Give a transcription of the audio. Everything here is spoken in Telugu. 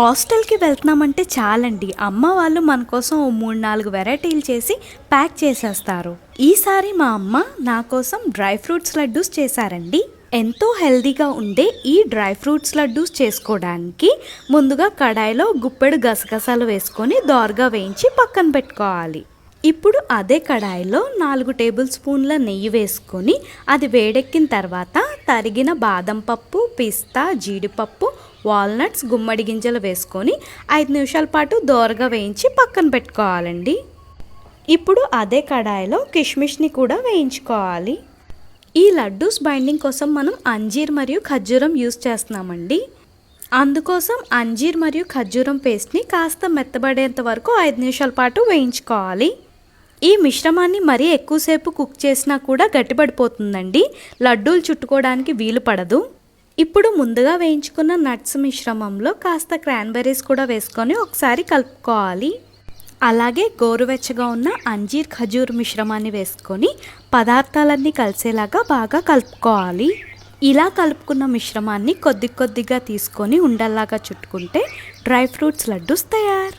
హాస్టల్కి వెళ్తున్నామంటే చాలండి. అమ్మ వాళ్ళు మన కోసం ఓ మూడు నాలుగు వెరైటీలు చేసి ప్యాక్ చేసేస్తారు. ఈసారి మా అమ్మ నా కోసం డ్రై ఫ్రూట్స్ లడ్డూస్ చేశారండి. ఎంతో హెల్దీగా ఉండే ఈ డ్రై ఫ్రూట్స్ లడ్డూస్ చేసుకోవడానికి ముందుగా కడాయిలో గుప్పెడు గసగసాలు వేసుకొని దోరగా వేయించి పక్కన పెట్టుకోవాలి. ఇప్పుడు అదే కడాయిలో నాలుగు టేబుల్ స్పూన్ల నెయ్యి వేసుకొని అది వేడెక్కిన తర్వాత తరిగిన బాదం పప్పు పిస్తా జీడిపప్పు వాల్నట్స్ గుమ్మడి గింజలు వేసుకొని ఐదు నిమిషాల పాటు దోరగా వేయించి పక్కన పెట్టుకోవాలండి. ఇప్పుడు అదే కడాయిలో కిష్మిష్ని కూడా వేయించుకోవాలి. ఈ లడ్డూస్ బైండింగ్ కోసం మనం అంజీర్ మరియు ఖర్జూరం యూస్ చేస్తున్నామండి. అందుకోసం అంజీర్ మరియు ఖర్జూరం పేస్ట్ని కాస్త మెత్తబడేంత వరకు ఐదు నిమిషాల పాటు వేయించుకోవాలి. ఈ మిశ్రమాన్ని మరీ ఎక్కువసేపు కుక్ చేసినా కూడా గట్టిపడిపోతుందండి. లడ్డూలు చుట్టుకోవడానికి వీలు పడదు. ఇప్పుడు ముందుగా వేయించుకున్న నట్స్ మిశ్రమంలో కాస్త క్రాన్బెర్రీస్ కూడా వేసుకొని ఒకసారి కలుపుకోవాలి. అలాగే గోరువెచ్చగా ఉన్న అంజీర్ ఖజూర్ మిశ్రమాన్ని వేసుకొని పదార్థాలన్నీ కలిసేలాగా బాగా కలుపుకోవాలి. ఇలా కలుపుకున్న మిశ్రమాన్ని కొద్ది కొద్దిగా తీసుకొని ఉండల్లాగా చుట్టుకుంటే డ్రై ఫ్రూట్స్ లడ్డూస్ తయారు.